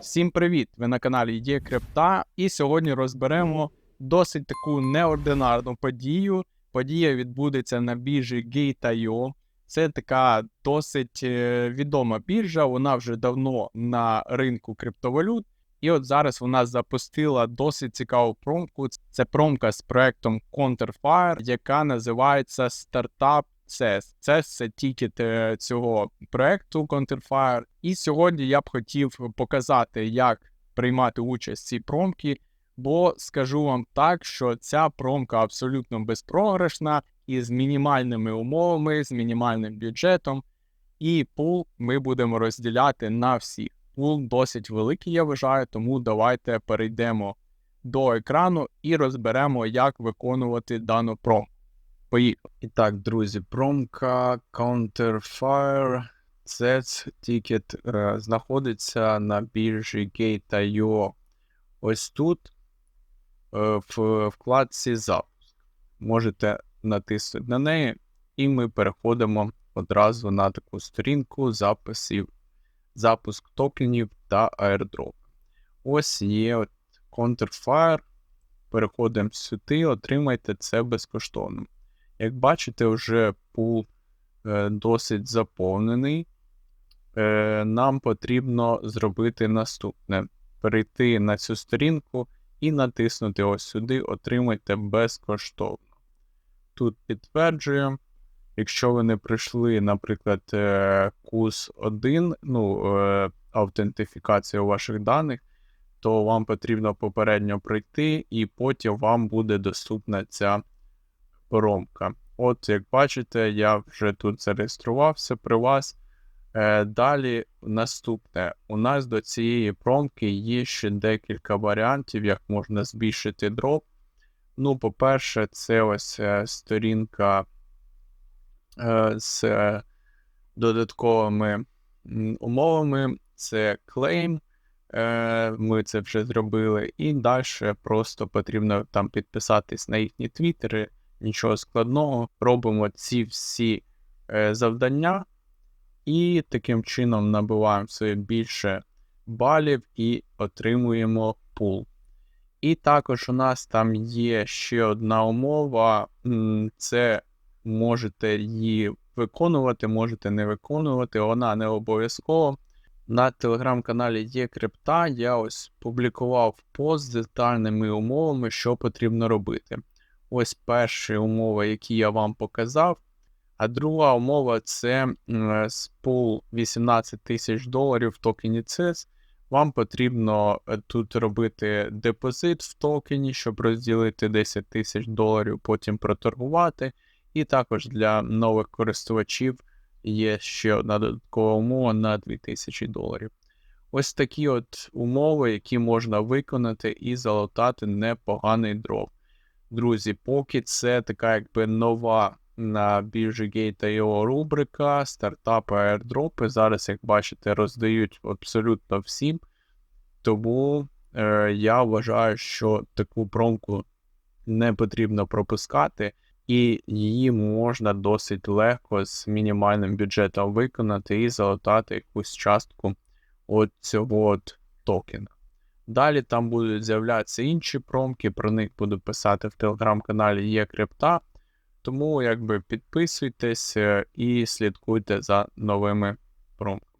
Всім привіт! Ви на каналі Є Крипта, і сьогодні розберемо досить таку неординарну подію. Подія відбудеться на біржі Gate.io. Це така досить е, відома біржа. Вона вже давно на ринку криптовалют. І от зараз вона запустила досить цікаву промку. Це промка з проектом Counterfire, яка називається Startup CES. CES – це тікет е, цього проекту Counterfire. І сьогодні я б хотів показати, як приймати участь в цій промці, бо скажу вам так, що ця промка абсолютно безпрограшна і з мінімальними умовами, з мінімальним бюджетом. І пул ми будемо розділяти на всіх. Пул досить великий, я вважаю, тому давайте перейдемо до екрану і розберемо, як виконувати дану промку. Поїхали. І так, друзі, промка Counterfire CES Ticket е, знаходиться на біржі Gate.io. Ось тут е, в вкладці запуск. Можете натиснути на неї, і ми переходимо одразу на таку сторінку записів, запуск токенів та airdrop. Ось є от Counterfire. Переходимо сюди, отримайте це безкоштовно. Як бачите, вже пул е, досить заповнений. Е, нам потрібно зробити наступне: перейти на цю сторінку і натиснути ось сюди, отримайте безкоштовно. Тут підтверджуємо. Якщо ви не пройшли, наприклад, е, курс 1, ну, е, ваших даних, то вам потрібно попередньо пройти, і потім вам буде доступна ця промка. От, як бачите, я вже тут зареєструвався при вас. Е, далі наступне. У нас до цієї промки є ще декілька варіантів, як можна збільшити дроп. Ну, по-перше, це ось е, сторінка е, з додатковими умовами. Це. Е, ми це вже зробили. І далі просто потрібно там підписатись на їхні твіттери нічого складного. Робимо ці всі е, завдання, і таким чином набиваємо собі більше балів і отримуємо пул. І також у нас там є ще одна умова, це можете її виконувати, можете не виконувати, вона не обов'язкова. На телеграм-каналі є крипта, я ось публікував пост з детальними умовами, що потрібно робити. Ось перша умова, які я вам показав. А друга умова це з пул 18 тисяч доларів в токені CES. Вам потрібно е, тут робити депозит в токені, щоб розділити 10 тисяч доларів, потім проторгувати. І також для нових користувачів є ще одна додаткова умова на 2000 доларів. Ось такі от умови, які можна виконати і залатати непоганий дроп. Друзі, поки це така якби нова на біржі Gate.io рубрика, стартапи, аірдропи. Зараз, як бачите, роздають абсолютно всім. Тому е, я вважаю, що таку промку не потрібно пропускати, і її можна досить легко з мінімальним бюджетом виконати і залатати якусь частку от цього от токена. Далі там будуть з'являтися інші промки, про них буду писати в телеграм-каналі Є Крипта. Тому якби підписуйтесь е, і слідкуйте за новими промками.